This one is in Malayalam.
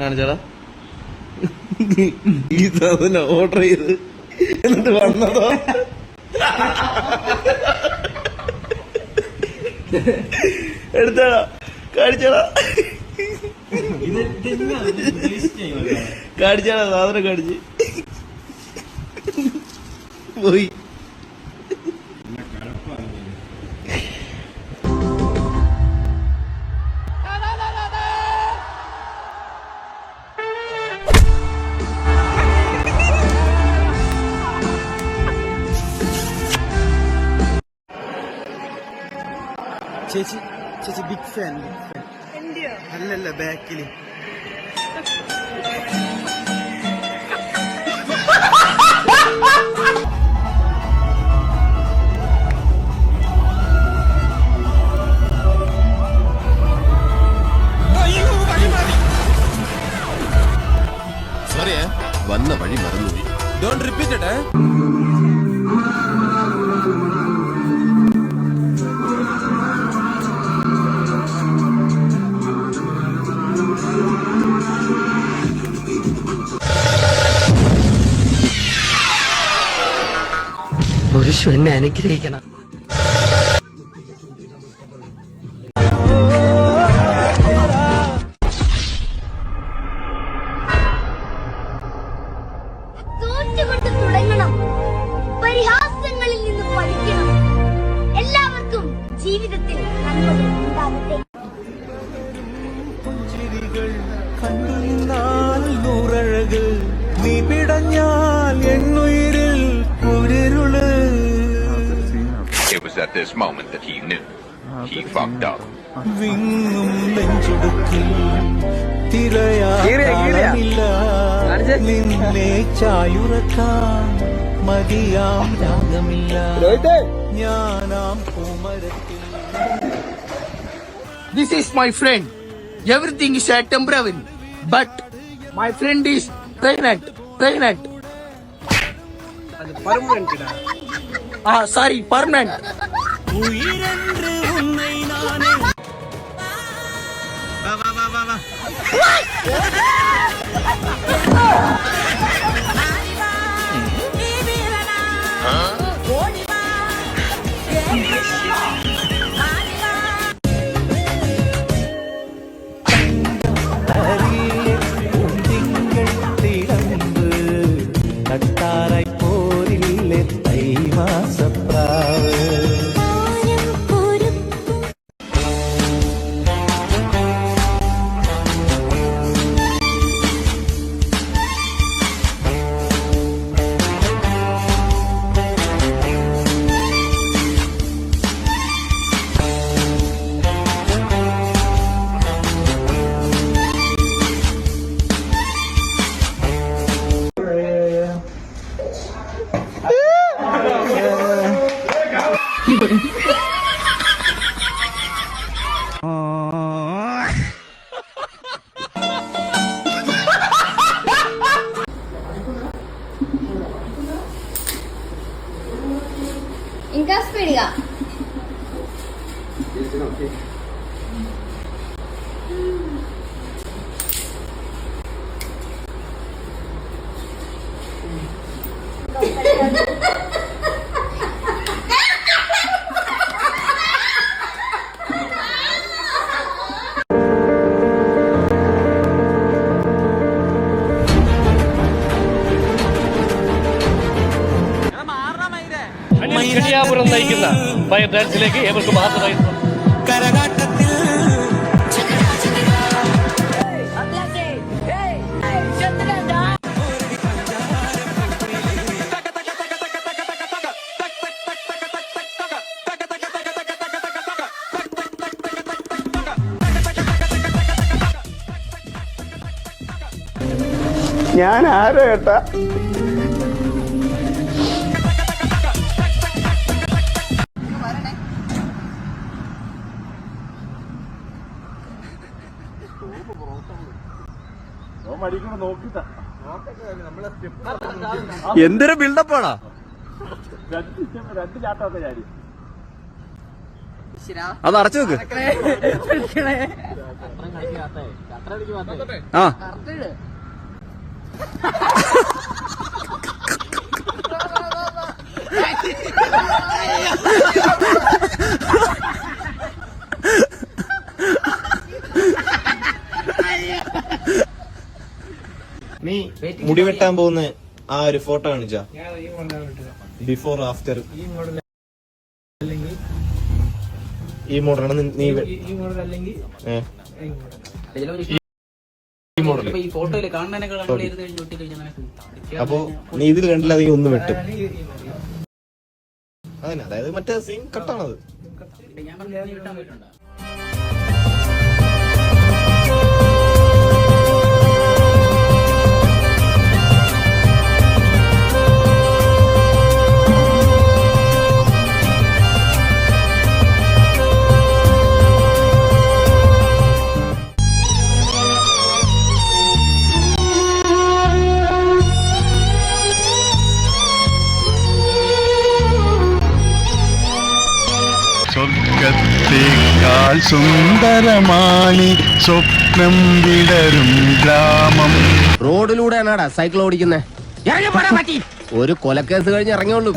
കാണിച്ചാടാ. ഈ സാധനം ഓർഡർ ചെയ്ത് എന്നിട്ട് വന്നതോ? എടുത്താടാ. കാണിച്ചാടാ. കാണിച്ചാടാ സാധനം കാണിച്ച്. പോയി. ചേച്ചി ചേച്ചി ബിഗ് ഫാൻ ബിഗ് ഫാൻ അല്ലല്ല ബാക്കില് സോറി വന്ന വഴി മറന്നുപോയി ഡോണ്ട് റിപ്പീറ്റ് പുരുഷ എന്നെ അനുഗ്രഹിക്കണം. തോറ്റുകൊണ്ട് പരിഹാസങ്ങളിൽ നിന്ന് പഠിക്കണം. എല്ലാവർക്കും ജീവിതത്തിൽ നന്മകൾ കണ്ടു നിന്നാൽ നൂറഴകൾ. നീ പിടഞ്ഞാൽ എണ്ണുയിരിൽ കുരിരുൾ. It was at this moment that he knew. He fucked up. വിങ്ങും നെഞ്ചുടുക്കിൽ തിരയാനില്ല നിന്നെ ചായുറക്കാൻ മതിയാം രാഗമില്ല. ഞാനാം പൂമരത്തിൽ. This is my friend. everything is uh, temporary. But my friend is pregnant. Pregnant. அது பர்மனன்ட்டா ஆ சாரி பர்மனன்ட் உயிரென்று உன்னை நானே வா வா வா வா స్పీడ్గా. കടിയാപുരം നയിക്കുന്ന ഫയർ ഡാൻസിലേക്ക് ഏവർക്കും ആദ്യമായി കരകാട്ടത്തിൽ. ഞാൻ ആരോ ഏട്ടാ? എന്തൊരു ബിൽഡപ്പാടാ അത് അടച്ചു വെക്ക്. ആ നീ മുടി വെട്ടാൻ പോകുന്ന ആ ഒരു ഫോട്ടോ കാണിച്ച? ബിഫോർ ആഫ്റ്റർ ഈ മോഡലാണ് നീ അപ്പോ നീ ഇതിൽ കണ്ടില്ല നീ ഒന്ന് വെട്ടും. അതന്നെ അതായത് മറ്റേ സീൻ കട്ടാണത് സുന്ദരമാണി സ്വപ്നം വിടരും ഗ്രാമം. റോഡിലൂടെയാണാടാ സൈക്കിൾ ഓടിക്കുന്നേ. ഒരു കൊലക്കേസ് കഴിഞ്ഞ് ഇറങ്ങിയുള്ളൂ